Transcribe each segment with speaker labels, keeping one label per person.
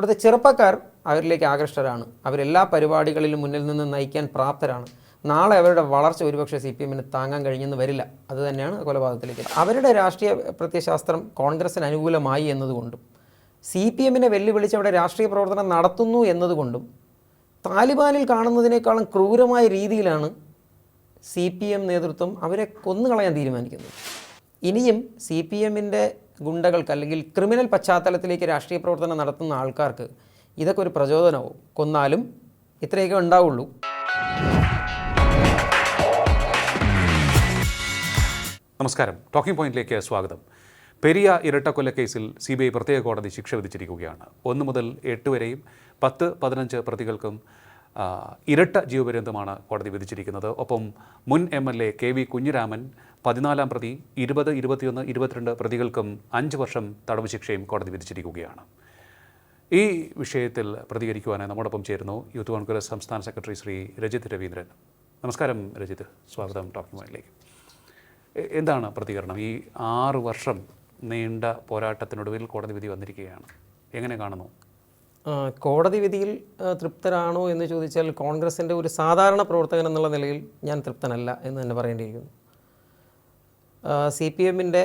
Speaker 1: അവിടുത്തെ ചെറുപ്പക്കാർ അവരിലേക്ക് ആകൃഷ്ടരാണ്. അവരെല്ലാ പരിപാടികളിലും മുന്നിൽ നിന്ന് നയിക്കാൻ പ്രാപ്തരാണ്. നാളെ അവരുടെ വളർച്ച ഒരുപക്ഷെ സി പി എമ്മിന് താങ്ങാൻ കഴിഞ്ഞെന്ന് വരില്ല. അത് തന്നെയാണ് കൊലപാതകത്തിലേക്ക്. അവരുടെ രാഷ്ട്രീയ പ്രത്യശാസ്ത്രം കോൺഗ്രസിന് അനുകൂലമായി എന്നതുകൊണ്ടും സി പി എമ്മിനെ വെല്ലുവിളിച്ച് അവിടെ രാഷ്ട്രീയ പ്രവർത്തനം നടത്തുന്നു എന്നതുകൊണ്ടും താലിബാനിൽ കാണുന്നതിനേക്കാളും ക്രൂരമായ രീതിയിലാണ് സി പി എം നേതൃത്വം അവരെ കൊന്നുകളയാൻ തീരുമാനിക്കുന്നത്. ഇനിയും സി പി എമ്മിന്റെ ഗുണ്ടകൾക്ക് അല്ലെങ്കിൽ ക്രിമിനൽ പശ്ചാത്തലത്തിലേക്ക് രാഷ്ട്രീയ പ്രവർത്തനം നടത്തുന്ന ആൾക്കാർക്ക് ഇതൊക്കെ ഒരു പ്രചോദനവും കൊന്നാലും ഇത്രയൊക്കെ ഉണ്ടാവുള്ളൂ.
Speaker 2: നമസ്കാരം. ടോക്കിംഗ് പോയിന്റിലേക്ക് സ്വാഗതം. പെരിയ ഇരട്ടക്കൊലക്കേസിൽ സി ബി ഐ പ്രത്യേക കോടതി ശിക്ഷ വിധിച്ചിരിക്കുകയാണ്. ഒന്ന് മുതൽ എട്ട് വരെയും പത്ത് പതിനഞ്ച് പ്രതികൾക്കും ഇരട്ട ജീവപര്യന്തമാണ് കോടതി വിധിച്ചിരിക്കുന്നത്. ഒപ്പം മുൻ M L A K V Kunhiraman പതിനാലാം പ്രതി ഇരുപത് ഇരുപത്തിയൊന്ന് ഇരുപത്തിരണ്ട് പ്രതികൾക്കും അഞ്ച് വർഷം തടവ് ശിക്ഷയും കോടതി വിധിച്ചിരിക്കുകയാണ്. ഈ വിഷയത്തിൽ പ്രതികരിക്കുവാനായി നമ്മോടൊപ്പം ചേരുന്നു യൂത്ത് കോൺഗ്രസ് സംസ്ഥാന സെക്രട്ടറി ശ്രീ രജിത് രവീന്ദ്രൻ. നമസ്കാരം രജിത്. സ്വാഗതം ടോക്കിംഗ് എ- എന്താണ് പ്രതികരണം? ഈ ആറ് വർഷം നീണ്ട പോരാട്ടത്തിനൊടുവിൽ കോടതി വിധി വന്നിരിക്കുകയാണ്. എങ്ങനെ കാണുന്നു?
Speaker 1: കോടതി വിധിയിൽ തൃപ്തരാണോ എന്ന് ചോദിച്ചാൽ കോൺഗ്രസിന്റെ ഒരു സാധാരണ പ്രവർത്തകൻ എന്നുള്ള നിലയിൽ ഞാൻ തൃപ്തനല്ല എന്ന് തന്നെ പറയേണ്ടിയിരിക്കുന്നു. സി പി എമ്മിന്റെ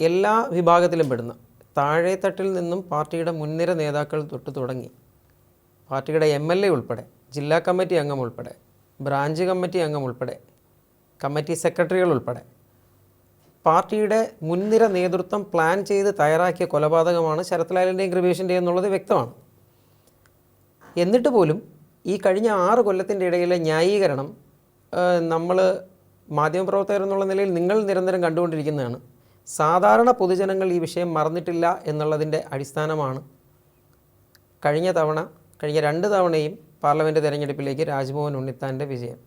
Speaker 1: എല്ലാ വിഭാഗത്തിലും പെടുന്ന താഴേത്തട്ടിൽ നിന്നും പാർട്ടിയുടെ മുൻനിര നേതാക്കൾ തൊട്ട് തുടങ്ങി പാർട്ടിയുടെ എം എൽ എ ഉൾപ്പെടെ ജില്ലാ കമ്മിറ്റി അംഗം ഉൾപ്പെടെ ബ്രാഞ്ച് കമ്മിറ്റി അംഗം ഉൾപ്പെടെ കമ്മിറ്റി സെക്രട്ടറികൾ ഉൾപ്പെടെ പാർട്ടിയുടെ മുൻനിര നേതൃത്വം പ്ലാൻ ചെയ്ത് തയ്യാറാക്കിയ കൊലപാതകമാണ് ശരത്ലാലിന്റെയും കൃപേഷിന്റെയും എന്നുള്ളത് വ്യക്തമാണ്. എന്നിട്ട് പോലും ഈ കഴിഞ്ഞ ആറ് കൊല്ലത്തിന്റെ ഇടയിലെ ന്യായീകരണം നമ്മൾ മാധ്യമപ്രവർത്തകർ എന്നുള്ള നിലയിൽ നിങ്ങൾ നിരന്തരം കണ്ടുകൊണ്ടിരിക്കുന്നതാണ്. സാധാരണ പൊതുജനങ്ങൾ ഈ വിഷയം മറന്നിട്ടില്ല എന്നുള്ളതിന്റെ അടിസ്ഥാനമാണ് കഴിഞ്ഞ തവണ കഴിഞ്ഞ രണ്ട് തവണയും പാർലമെന്റ് തെരഞ്ഞെടുപ്പിലേക്ക് രാജ്മോഹൻ ഉണ്ണിത്താന്റെ വിജയം.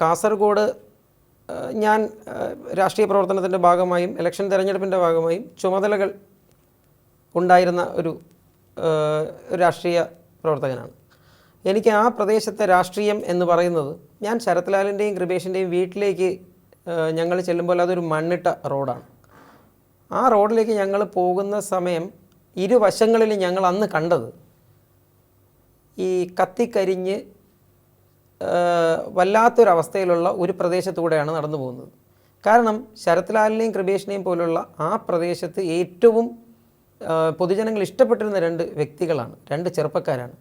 Speaker 1: കാസർഗോഡ് ഞാൻ രാഷ്ട്രീയ പ്രവർത്തനത്തിന്റെ ഭാഗമായും ഇലക്ഷൻ തെരഞ്ഞെടുപ്പിന്റെ ഭാഗമായും ചുമതലകൾ ഉണ്ടായിരുന്ന ഒരു രാഷ്ട്രീയ പ്രവർത്തകനാണ്. എനിക്ക് ആ പ്രദേശത്തെ രാഷ്ട്രീയം എന്ന് പറയുന്നത് ഞാൻ ശരത്ലാലിന്റെയും കൃപേഷിന്റെയും വീട്ടിലേക്ക് ഞങ്ങൾ ചെല്ലുമ്പോൾ അതൊരു മണ്ണിട്ട റോഡാണ്. ആ റോഡിലേക്ക് ഞങ്ങൾ പോകുന്ന സമയം ഇരുവശങ്ങളിൽ ഞങ്ങൾ അന്ന് കണ്ടത് ഈ കത്തിക്കരിഞ്ഞ് വല്ലാത്തൊരവസ്ഥയിലുള്ള ഒരു പ്രദേശത്തൂടെയാണ് നടന്നു പോകുന്നത്. കാരണം ശരത്ലാലിനെയും കൃപേഷിനെയും പോലുള്ള ആ പ്രദേശത്ത് ഏറ്റവും പൊതുജനങ്ങൾ ഇഷ്ടപ്പെട്ടിരുന്ന രണ്ട് വ്യക്തികളാണ് രണ്ട് ചെറുപ്പക്കാരാണ്.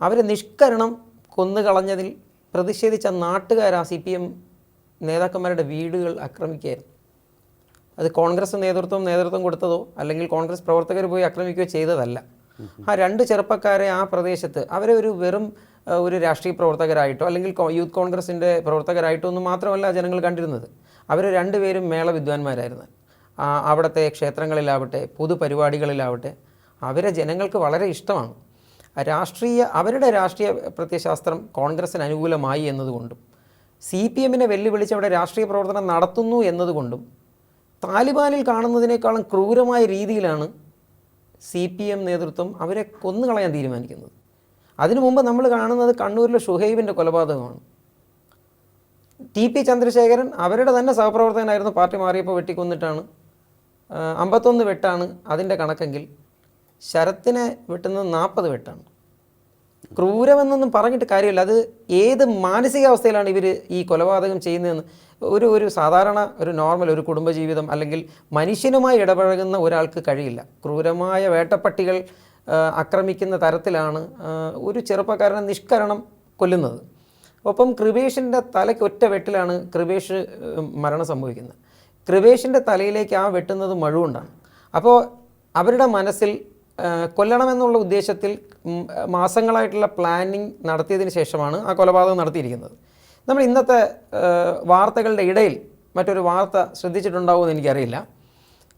Speaker 1: അവരെ നിഷ്കരണം കൊന്നുകളഞ്ഞതിൽ പ്രതിഷേധിച്ച നാട്ടുകാർ ആ സി പി എം നേതാക്കന്മാരുടെ വീടുകൾ ആക്രമിക്കുകയായിരുന്നു. അത് കോൺഗ്രസ് നേതൃത്വം നേതൃത്വം കൊടുത്തതോ അല്ലെങ്കിൽ കോൺഗ്രസ് പ്രവർത്തകർ പോയി ആക്രമിക്കുകയോ ചെയ്തതല്ല. ആ രണ്ട് ചെറുപ്പക്കാരെ ആ പ്രദേശത്ത് അവരെ ഒരു വെറും ഒരു രാഷ്ട്രീയ പ്രവർത്തകരായിട്ടോ അല്ലെങ്കിൽ യൂത്ത് കോൺഗ്രസിന്റെ പ്രവർത്തകരായിട്ടോ ഒന്നും മാത്രമല്ല ജനങ്ങൾ കണ്ടിരുന്നത്. അവർ രണ്ടുപേരും മേള വിദ്വാൻമാരായിരുന്നു. അവിടുത്തെ ക്ഷേത്രങ്ങളിലാവട്ടെ പൊതുപരിപാടികളിലാവട്ടെ അവരെ ജനങ്ങൾക്ക് വളരെ ഇഷ്ടമാണ്. രാഷ്ട്രീയ അവരുടെ രാഷ്ട്രീയ പ്രത്യശാസ്ത്രം കോൺഗ്രസ്സിന് അനുകൂലമായി എന്നതുകൊണ്ടും സി പി എമ്മിനെ വെല്ലുവിളിച്ച് അവിടെ രാഷ്ട്രീയ പ്രവർത്തനം നടത്തുന്നു എന്നതുകൊണ്ടും താലിബാനിൽ കാണുന്നതിനേക്കാളും ക്രൂരമായ രീതിയിലാണ് സി പി എം നേതൃത്വം അവരെ കൊന്നുകളയാൻ തീരുമാനിക്കുന്നത്. അതിനു മുമ്പ് നമ്മൾ കാണുന്നത് കണ്ണൂരിലെ ഷുഹൈബിന്റെ കൊലപാതകമാണ്. ടി പി ചന്ദ്രശേഖരൻ അവരുടെ തന്നെ സഹപ്രവർത്തകനായിരുന്നു പാർട്ടി മാറിയപ്പോൾ വെട്ടിക്കൊന്നിട്ടാണ്. അമ്പത്തൊന്ന് വെട്ടാണ് അതിന്റെ കണക്കെങ്കിൽ ശരത്തിനെ വെട്ടുന്നത് നാൽപ്പത് വെട്ടാണ്. ക്രൂരമെന്നൊന്നും പറഞ്ഞിട്ട് കാര്യമില്ല. അത് ഏത് മാനസികാവസ്ഥയിലാണ് ഇവർ ഈ കൊലപാതകം ചെയ്യുന്നതെന്ന്? ഒരു ഒരു സാധാരണ ഒരു നോർമൽ ഒരു കുടുംബജീവിതം അല്ലെങ്കിൽ മനുഷ്യനുമായി ഇടപഴകുന്ന ഒരാൾക്ക് കഴിയില്ല. ക്രൂരമായ വേട്ടപ്പട്ടികൾ ആക്രമിക്കുന്ന തരത്തിലാണ് ഒരു ചെറുപ്പക്കാരനെ നിഷ്കരണം കൊല്ലുന്നത്. ഒപ്പം കൃപേഷിന്റെ തലയ്ക്ക് ഒറ്റ വെട്ടിലാണ് കൃപേഷ് മരണം സംഭവിക്കുന്നത്. കൃപേഷിന്റെ തലയിലേക്ക് ആ വെട്ടുന്നത് മഴുകൊണ്ടാണ്. അപ്പോൾ അവരുടെ മനസ്സിൽ കൊല്ലണമെന്നുള്ള ഉദ്ദേശത്തിൽ മാസങ്ങളായിട്ടുള്ള പ്ലാനിങ് നടത്തിയതിന് ശേഷമാണ് ആ കൊലപാതകം നടത്തിയിരിക്കുന്നത്. നമ്മൾ ഇന്നത്തെ വാർത്തകളുടെ ഇടയിൽ മറ്റൊരു വാർത്ത ശ്രദ്ധിച്ചിട്ടുണ്ടാവുമെന്ന് എനിക്കറിയില്ല.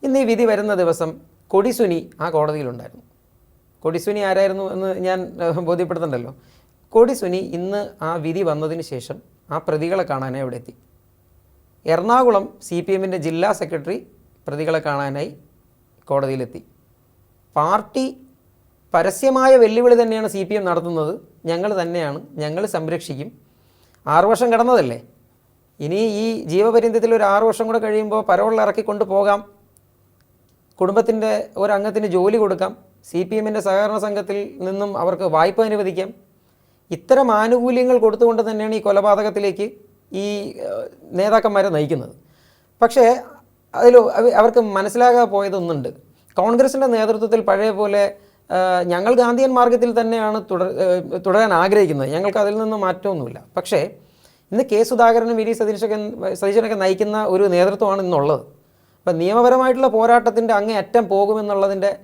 Speaker 1: ഇന്ന് ഈ വിധി വരുന്ന ദിവസം കൊടിസുനി ആ കോടതിയിലുണ്ടായിരുന്നു. കൊടിസുനി ആരായിരുന്നു എന്ന് ഞാൻ ബോധ്യപ്പെടുത്തണ്ടല്ലോ? കൊടിസുനി ഇന്ന് ആ വിധി വന്നതിന് ശേഷം ആ പ്രതികളെ കാണാനായി അവിടെ എത്തി. എറണാകുളം സി പി എമ്മിന്റെ ജില്ലാ സെക്രട്ടറി പ്രതികളെ കാണാനായി കോടതിയിലെത്തി. പാർട്ടി പരസ്യമായ വെല്ലുവിളി തന്നെയാണ് സി പി എം നടത്തുന്നത്. ഞങ്ങൾ തന്നെയാണ്. ഞങ്ങൾ സംരക്ഷിക്കും. ആറു വർഷം കടന്നതല്ലേ? ഇനി ഈ ജീവപര്യന്തത്തിൽ ഒരു ആറു വർഷം കൂടെ കഴിയുമ്പോൾ പരോളിൽ ഇറക്കിക്കൊണ്ട് പോകാം. കുടുംബത്തിന്റെ ഒരംഗത്തിന് ജോലി കൊടുക്കാം. സി പി എമ്മിന്റെ സഹകരണ സംഘത്തിൽ നിന്നും അവർക്ക് വായ്പ അനുവദിക്കാം. ഇത്തരം ആനുകൂല്യങ്ങൾ കൊടുത്തുകൊണ്ട് തന്നെയാണ് ഈ കൊലപാതകത്തിലേക്ക് ഈ നേതാക്കന്മാരെ നയിക്കുന്നത്. പക്ഷേ അതിൽ അവ- അവർക്ക് മനസ്സിലാകാതെ പോയതൊന്നുണ്ട്. കോൺഗ്രസിന്റെ നേതൃത്വത്തിൽ പഴയ പോലെ ഞങ്ങൾ ഗാന്ധിയൻ മാർഗത്തിൽ തന്നെയാണ് തുടർ തുടരാൻ ആഗ്രഹിക്കുന്നത്. ഞങ്ങൾക്ക് അതിൽ നിന്ന് മാറ്റമൊന്നുമില്ല. പക്ഷേ ഇന്ന് കെ സുധാകരനും വി ഡി സതീശൊക്കെ സതീശനൊക്കെ നയിക്കുന്ന ഒരു നേതൃത്വമാണ് ഇന്നുള്ളത്. അപ്പം നിയമപരമായിട്ടുള്ള പോരാട്ടത്തിന്റെ അങ്ങേ അറ്റം പോകുമെന്നുള്ളതിന്റെ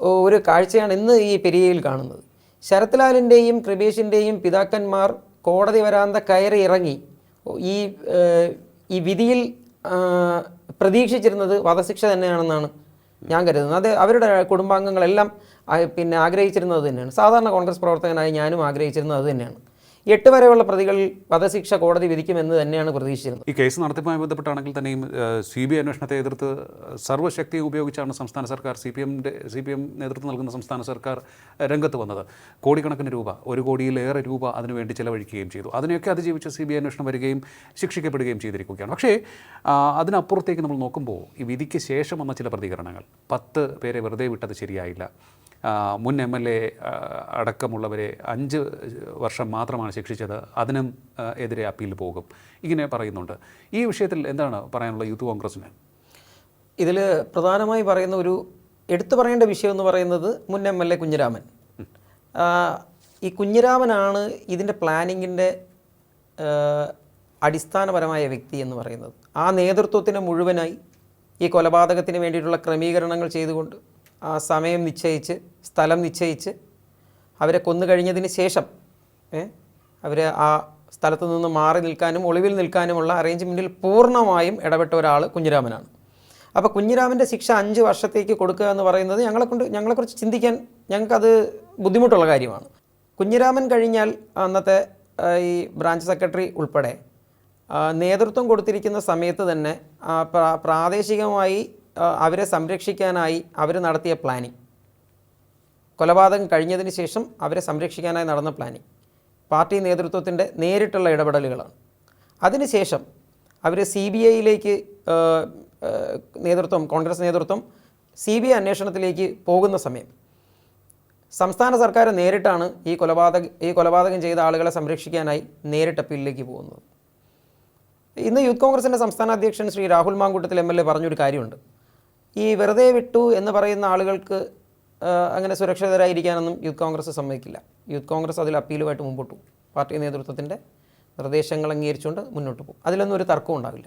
Speaker 1: ഒരു കാഴ്ചയാണ് ഇന്ന് ഈ പെരിയയിൽ കാണുന്നത്. ശരത്ലാലിന്റെയും കൃപേഷിന്റെയും പിതാക്കന്മാർ കോടതി വരാന്ത കയറി ഇറങ്ങി. ഈ ഈ വിധിയിൽ പ്രതീക്ഷിച്ചിരുന്നത് വധശിക്ഷ തന്നെയാണെന്നാണ് ഞാൻ കരുതുന്നത്. അത് അവരുടെ കുടുംബാംഗങ്ങളെല്ലാം പിന്നെ ആഗ്രഹിച്ചിരുന്നത് തന്നെയാണ്. സാധാരണ കോൺഗ്രസ് പ്രവർത്തകനായി ഞാനും ആഗ്രഹിച്ചിരുന്നത് അത് തന്നെയാണ്. എട്ട് വരെയുള്ള പ്രതികൾ വധശിക്ഷ കോടതി വിധിക്കുമെന്ന് തന്നെയാണ് പ്രതീക്ഷിച്ചിരുന്നത്.
Speaker 2: ഈ കേസ് നടത്തിപ്പുമായി ബന്ധപ്പെട്ടാണെങ്കിൽ തന്നെയും സി ബി ഐ അന്വേഷണത്തെ എതിർത്ത് സർവശക്തി ഉപയോഗിച്ചാണ് സംസ്ഥാന സർക്കാർ സി പി എമ്മിന്റെ സി പി എം നേതൃത്വം നൽകുന്ന സംസ്ഥാന സർക്കാർ രംഗത്ത് വന്നത്. കോടിക്കണക്കിന് രൂപ ഒരു കോടിയിലേറെ രൂപ അതിനുവേണ്ടി ചെലവഴിക്കുകയും ചെയ്തു. അതിനെയൊക്കെ അതിജീവിച്ച് സി ബി ഐ അന്വേഷണം വരികയും ശിക്ഷിക്കപ്പെടുകയും ചെയ്തിരിക്കുകയാണ്. പക്ഷേ അതിനപ്പുറത്തേക്ക് നമ്മൾ നോക്കുമ്പോൾ ഈ വിധിക്ക് ശേഷം വന്ന ചില പ്രതികരണങ്ങൾ. പത്ത് പേരെ വെറുതെ വിട്ടത് ശരിയായില്ല. മുൻ എം എൽ എ അടക്കമുള്ളവരെ അഞ്ച് വർഷം മാത്രമാണ് ശിക്ഷിച്ചത്. അതിനും എതിരെ അപ്പീൽ പോകും. ഇങ്ങനെ പറയുന്നുണ്ട്. ഈ വിഷയത്തിൽ എന്താണ് പറയാനുള്ള യൂത്ത് കോൺഗ്രസിന്
Speaker 1: ഇതിൽ പ്രധാനമായി പറയുന്ന ഒരു എടുത്തു പറയേണ്ട വിഷയം എന്ന് പറയുന്നത് മുൻ എം എൽ എ കുഞ്ഞിരാമൻ. ഈ കുഞ്ഞിരാമനാണ് ഇതിന്റെ പ്ലാനിങ്ങിന്റെ അടിസ്ഥാനപരമായ വ്യക്തി എന്ന് പറയുന്നത്. ആ നേതൃത്വത്തിന് മുഴുവനായി ഈ കൊലപാതകത്തിന് വേണ്ടിയിട്ടുള്ള ക്രമീകരണങ്ങൾ ചെയ്തുകൊണ്ട് സമയം നിശ്ചയിച്ച് സ്ഥലം നിശ്ചയിച്ച് അവരെ കൊന്നു കഴിഞ്ഞതിന് ശേഷം അവർ ആ സ്ഥലത്ത് നിന്ന് മാറി നിൽക്കാനും ഒളിവിൽ നിൽക്കാനുമുള്ള അറേഞ്ച്മെന്റിൽ പൂർണമായും ഇടപെട്ട ഒരാൾ കുഞ്ഞിരാമനാണ്. അപ്പോൾ കുഞ്ഞിരാമന്റെ ശിക്ഷ അഞ്ച് വർഷത്തേക്ക് കൊടുക്കുക എന്ന് പറയുന്നത് ഞങ്ങളെ കൊണ്ട് ഞങ്ങളെക്കുറിച്ച് ചിന്തിക്കാൻ ഞങ്ങൾക്കത് ബുദ്ധിമുട്ടുള്ള കാര്യമാണ്. കുഞ്ഞിരാമൻ കഴിഞ്ഞാൽ അന്നത്തെ ഈ ബ്രാഞ്ച് സെക്രട്ടറി ഉൾപ്പെടെ നേതൃത്വം കൊടുത്തിരിക്കുന്ന സമയത്ത് തന്നെ പ്രാദേശികമായി അവരെ സംരക്ഷിക്കാനായി അവർ നടത്തിയ പ്ലാനിങ് കൊലപാതകം കഴിഞ്ഞതിന് ശേഷം അവരെ സംരക്ഷിക്കാനായി നടന്ന പ്ലാനിങ് പാർട്ടി നേതൃത്വത്തിന്റെ നേരിട്ടുള്ള ഇടപെടലുകളാണ്. അതിനുശേഷം അവർ സി ബി ഐയിലേക്ക് നേതൃത്വം കോൺഗ്രസ് നേതൃത്വം സി ബി ഐ അന്വേഷണത്തിലേക്ക് പോകുന്ന സമയം. സംസ്ഥാന സർക്കാർ നേരിട്ടാണ് ഈ കൊലപാതക ഈ കൊലപാതകം ചെയ്ത ആളുകളെ സംരക്ഷിക്കാനായി നേരിട്ട് അപ്പീലിലേക്ക് പോകുന്നത്. ഇന്ന് യൂത്ത് കോൺഗ്രസിന്റെ സംസ്ഥാന അധ്യക്ഷൻ Shri Rahul Mamkootathil M L A പറഞ്ഞൊരു കാര്യമുണ്ട്. ഈ വെറുതെ വിട്ടു എന്ന് പറയുന്ന ആളുകൾക്ക് അങ്ങനെ സുരക്ഷിതരായിരിക്കാനൊന്നും യൂത്ത് കോൺഗ്രസ് സമ്മതിക്കില്ല. യൂത്ത് കോൺഗ്രസ് അതിൽ അപ്പീലുമായിട്ട് മുമ്പോട്ട് പോകും. പാർട്ടി നേതൃത്വത്തിന്റെ നിർദ്ദേശങ്ങൾ അംഗീകരിച്ചുകൊണ്ട് മുന്നോട്ട് പോകും. അതിലൊന്നും ഒരു തർക്കവും ഉണ്ടാവില്ല.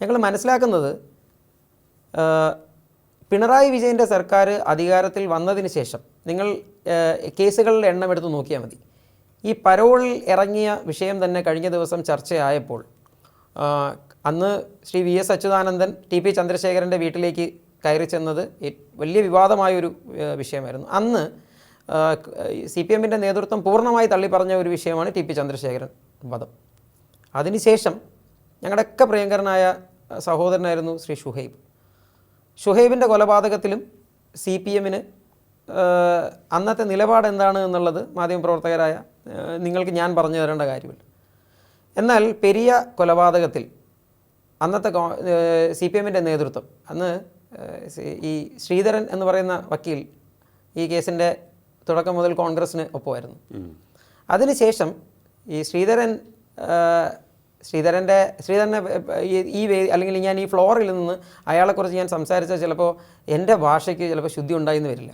Speaker 1: ഞങ്ങൾ മനസ്സിലാക്കുന്നത് പിണറായി വിജയന്റെ സർക്കാർ അധികാരത്തിൽ വന്നതിന് ശേഷം നിങ്ങൾ കേസുകളുടെ എണ്ണം എടുത്ത് നോക്കിയാൽ മതി. ഈ പരോളിൽ ഇറങ്ങിയ വിഷയം തന്നെ കഴിഞ്ഞ ദിവസം ചർച്ചയായപ്പോൾ അന്ന് Shri V S Achuthanandan T P ചന്ദ്രശേഖരന്റെ വീട്ടിലേക്ക് കയറി ചെന്നത് വലിയ വിവാദമായൊരു വിഷയമായിരുന്നു. അന്ന് സി പി എമ്മിന്റെ നേതൃത്വം പൂർണമായി തള്ളിപ്പറഞ്ഞ ഒരു വിഷയമാണ് ടി പി ചന്ദ്രശേഖരൻ വധം. അതിനുശേഷം ഞങ്ങളുടെയൊക്കെ പ്രിയങ്കരനായ സഹോദരനായിരുന്നു ശ്രീ ഷുഹൈബ്. ഷുഹൈബിന്റെ കൊലപാതകത്തിലും സി പി എമ്മിന് അന്നത്തെ നിലപാട് എന്താണ് എന്നുള്ളത് മാധ്യമപ്രവർത്തകരായ നിങ്ങൾക്ക് ഞാൻ പറഞ്ഞു തരേണ്ട കാര്യമില്ല. എന്നാൽ പെരിയ കൊലപാതകത്തിൽ അന്നത്തെ സി പി എമ്മിന്റെ നേതൃത്വം. അന്ന് ഈ ശ്രീധരൻ എന്ന് പറയുന്ന വക്കീൽ ഈ കേസിന്റെ തുടക്കം മുതൽ കോൺഗ്രസ്സിന് ഒപ്പമായിരുന്നു. അതിനുശേഷം ഈ ശ്രീധരൻ ശ്രീധരന്റെ ശ്രീധരനെ ഈ- അല്ലെങ്കിൽ ഞാൻ ഈ ഫ്ലോറിൽ നിന്ന് അയാളെക്കുറിച്ച് ഞാൻ സംസാരിച്ചാൽ ചിലപ്പോൾ എന്റെ ഭാഷയ്ക്ക് ചിലപ്പോൾ ശുദ്ധി ഉണ്ടായിന്ന് വരില്ല.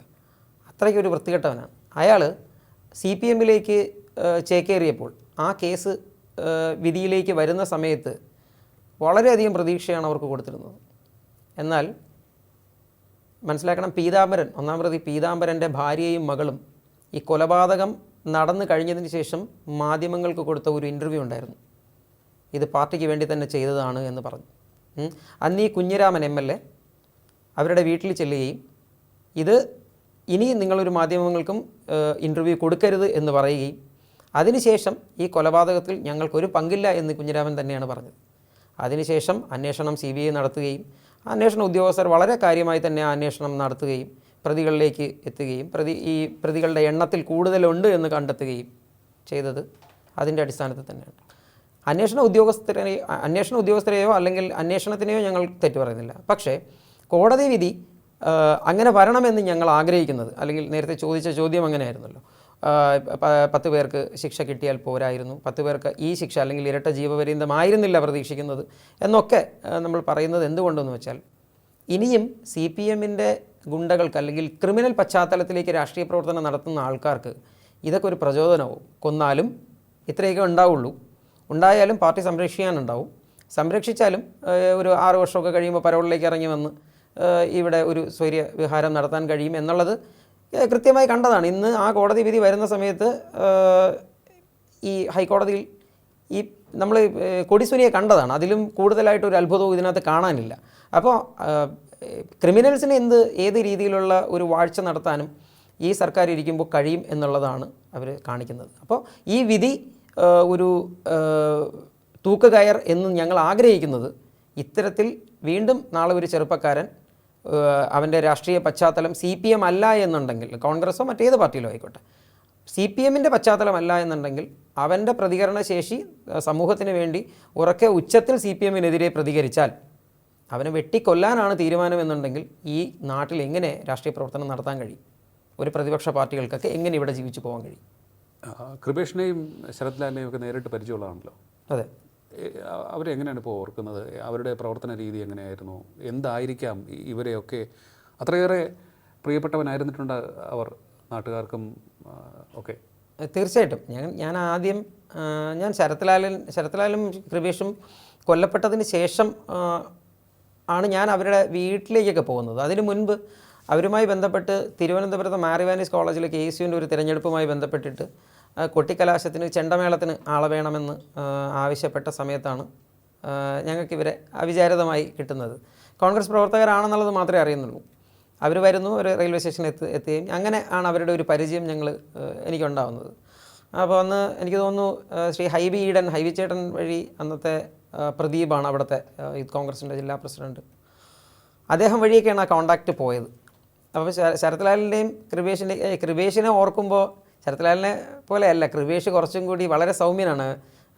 Speaker 1: അത്രയ്ക്ക് ഒരു വൃത്തികെട്ടവനാണ്. അയാൾ സി പി എമ്മിലേക്ക് ചേക്കേറിയപ്പോൾ ആ കേസ് വിധിയിലേക്ക് വരുന്ന സമയത്ത് വളരെയധികം പ്രതീക്ഷയാണ് അവർക്ക് കൊടുത്തിരുന്നത്. എന്നാൽ മനസ്സിലാക്കണം പീതാംബരൻ ഒന്നാം പ്രതി പീതാംബരന്റെ ഭാര്യയും മകളും ഈ കൊലപാതകം നടന്നു കഴിഞ്ഞതിന് ശേഷം മാധ്യമങ്ങൾക്ക് കൊടുത്ത ഒരു ഇന്റർവ്യൂ ഉണ്ടായിരുന്നു. ഇത് പാർട്ടിക്ക് വേണ്ടി തന്നെ ചെയ്തതാണ് എന്ന് പറഞ്ഞു. അന്ന് ഈ കുഞ്ഞിരാമൻ എം എൽ എ അവരുടെ വീട്ടിൽ ചെല്ലുകയും ഇത് ഇനി നിങ്ങളൊരു മാധ്യമങ്ങൾക്കും ഇന്റർവ്യൂ കൊടുക്കരുത് എന്ന് പറയുകയും അതിനുശേഷം ഈ കൊലപാതകത്തിൽ ഞങ്ങൾക്കൊരു പങ്കില്ല എന്ന് കുഞ്ഞിരാമൻ തന്നെയാണ് പറഞ്ഞത്. അതിനുശേഷം അന്വേഷണം സി ബി ഐ നടത്തുകയും അന്വേഷണ ഉദ്യോഗസ്ഥർ വളരെ കാര്യമായി തന്നെ അന്വേഷണം നടത്തുകയും പ്രതികളിലേക്ക് എത്തുകയും പ്രതി ഈ പ്രതികളുടെ എണ്ണത്തിൽ കൂടുതലുണ്ട് എന്ന് കണ്ടെത്തുകയും ചെയ്തത് അതിന്റെ അടിസ്ഥാനത്തിൽ തന്നെയാണ്. അന്വേഷണ ഉദ്യോഗസ്ഥരെ അന്വേഷണ ഉദ്യോഗസ്ഥരെയോ അല്ലെങ്കിൽ അന്വേഷണത്തിനെയോ ഞങ്ങൾ തെറ്റു പറയുന്നില്ല. പക്ഷേ കോടതി വിധി അങ്ങനെ വരണമെന്ന് ഞങ്ങൾ ആഗ്രഹിക്കുന്നത്. അല്ലെങ്കിൽ നേരത്തെ ചോദിച്ച ചോദ്യം അങ്ങനെയായിരുന്നല്ലോ. പത്ത് പേർക്ക് ശിക്ഷ കിട്ടിയാൽ പോരായിരുന്നു. പത്ത് പേർക്ക് ഈ ശിക്ഷ അല്ലെങ്കിൽ ഇരട്ട ജീവപര്യന്തമായിരുന്നില്ല പ്രതീക്ഷിക്കുന്നത് എന്നൊക്കെ നമ്മൾ പറയുന്നത് എന്തുകൊണ്ടെന്ന് വെച്ചാൽ ഇനിയും സി പി എമ്മിന്റെ ഗുണ്ടകൾക്ക് അല്ലെങ്കിൽ ക്രിമിനൽ പശ്ചാത്തലത്തിലേക്ക് രാഷ്ട്രീയ പ്രവർത്തനം നടത്തുന്ന ആൾക്കാർക്ക് ഇതൊക്കെ ഒരു പ്രചോദനവും. കൊന്നാലും ഇത്രയൊക്കെ ഉണ്ടാവുള്ളൂ. ഉണ്ടായാലും പാർട്ടി സംരക്ഷിക്കാനുണ്ടാവും. സംരക്ഷിച്ചാലും ഒരു ആറ് വർഷമൊക്കെ കഴിയുമ്പോൾ പരോളിലേക്ക് ഇറങ്ങി വന്ന് ഇവിടെ ഒരു സ്വൈര്യ വിഹാരം നടത്താൻ കഴിയും എന്നുള്ളത് കൃത്യമായി കണ്ടതാണ്. ഇന്ന് ആ കോടതി വിധി വരുന്ന സമയത്ത് ഈ ഹൈക്കോടതിയിൽ ഈ നമ്മൾ കൊടിസുനിയെ കണ്ടതാണ്. അതിലും കൂടുതലായിട്ട് ഒരു അത്ഭുതവും ഇതിനകത്ത് കാണാനില്ല. അപ്പോൾ ക്രിമിനൽസിന് എന്ത് ഏത് രീതിയിലുള്ള ഒരു വാഴ്ച നടത്താനും ഈ സർക്കാർ ഇരിക്കുമ്പോൾ കഴിയും എന്നുള്ളതാണ് അവർ കാണിക്കുന്നത്. അപ്പോൾ ഈ വിധി ഒരു തൂക്കുകയർ എന്ന് ഞങ്ങൾ ആഗ്രഹിക്കുന്നത് ഇത്തരത്തിൽ വീണ്ടും നാളെ ഒരു ചെറുപ്പക്കാരൻ അവന്റെ രാഷ്ട്രീയ പശ്ചാത്തലം സി പി എം അല്ല എന്നുണ്ടെങ്കിൽ കോൺഗ്രസ്സോ മറ്റേത് പാർട്ടിയിലോ ആയിക്കോട്ടെ സി പി എമ്മിന്റെ പശ്ചാത്തലമല്ല എന്നുണ്ടെങ്കിൽ അവന്റെ പ്രതികരണശേഷി ശേഷി സമൂഹത്തിന് വേണ്ടി ഉറക്കെ ഉച്ചത്തിൽ സി പി എമ്മിനെതിരെ പ്രതികരിച്ചാൽ അവനെ വെട്ടിക്കൊല്ലാനാണ് തീരുമാനമെന്നുണ്ടെങ്കിൽ ഈ നാട്ടിൽ എങ്ങനെ രാഷ്ട്രീയ പ്രവർത്തനം നടത്താൻ കഴിയും? ഒരു പ്രതിപക്ഷ പാർട്ടികൾക്കൊക്കെ എങ്ങനെ ഇവിടെ ജീവിച്ചു പോകാൻ കഴിയും?
Speaker 2: കൃപേഷിനെയും ശരത് ലാലിനെയും ഒക്കെ നേരിട്ട് പരിചയമുള്ളതാണല്ലോ.
Speaker 1: അതെ.
Speaker 2: അവരെങ്ങനെയാണ് ഇപ്പോൾ ഓർക്കുന്നത്? അവരുടെ പ്രവർത്തന രീതി എങ്ങനെയായിരുന്നു? എന്തായിരിക്കാം ഇവരെയൊക്കെ? അത്രയേറെ പ്രിയപ്പെട്ടവനായിരുന്നിട്ടുണ്ട് അവർ നാട്ടുകാർക്കും ഒക്കെ.
Speaker 1: തീർച്ചയായിട്ടും. ഞാൻ ഞാൻ ആദ്യം ഞാൻ ശരത്ലാലൻ ശരത്ലാലും കൃപേഷും കൊല്ലപ്പെട്ടതിന് ശേഷം ആണ് ഞാൻ അവരുടെ വീട്ടിലേക്കൊക്കെ പോകുന്നത്. അതിനു മുൻപ് അവരുമായി ബന്ധപ്പെട്ട് തിരുവനന്തപുരത്ത് മാരിവാനീസ് കോളേജിലെ കെ എസ് യുവിന്റെ ഒരു തിരഞ്ഞെടുപ്പുമായി ബന്ധപ്പെട്ടിട്ട് കൊട്ടിക്കലാശത്തിന് ചെണ്ടമേളത്തിന് ആളെ വേണമെന്ന് ആവശ്യപ്പെട്ട സമയത്താണ് ഞങ്ങൾക്ക് ഇവരെ അവിചാരിതമായി കിട്ടുന്നത്. കോൺഗ്രസ് പ്രവർത്തകരാണെന്നുള്ളത് മാത്രമേ അറിയുന്നുള്ളൂ. അവർ വരുന്നു ഒരു റെയിൽവേ സ്റ്റേഷനിൽ എത്തി എത്തുകയും അങ്ങനെ ആണ് അവരുടെ ഒരു പരിചയം ഞങ്ങൾ എനിക്കുണ്ടാവുന്നത്. അപ്പോൾ അന്ന് എനിക്ക് തോന്നുന്നു ശ്രീ ഹൈബി ഈഡൻ ഹൈബി ചേട്ടൻ വഴി അന്നത്തെ പ്രദീപാണ് അവിടുത്തെ യൂത്ത് കോൺഗ്രസിന്റെ ജില്ലാ പ്രസിഡന്റ് അദ്ദേഹം വഴിയൊക്കെയാണ് ആ കോണ്ടാക്റ്റ് പോയത്. അപ്പോൾ ശരത്ലാലിന്റെയും കൃപേഷിന്റെ കൃപേഷിനെ ഓർക്കുമ്പോൾ ശരത്ലാലിനെ പോലെയല്ല കൃപേഷ് കുറച്ചും കൂടി വളരെ സൗമ്യനാണ്.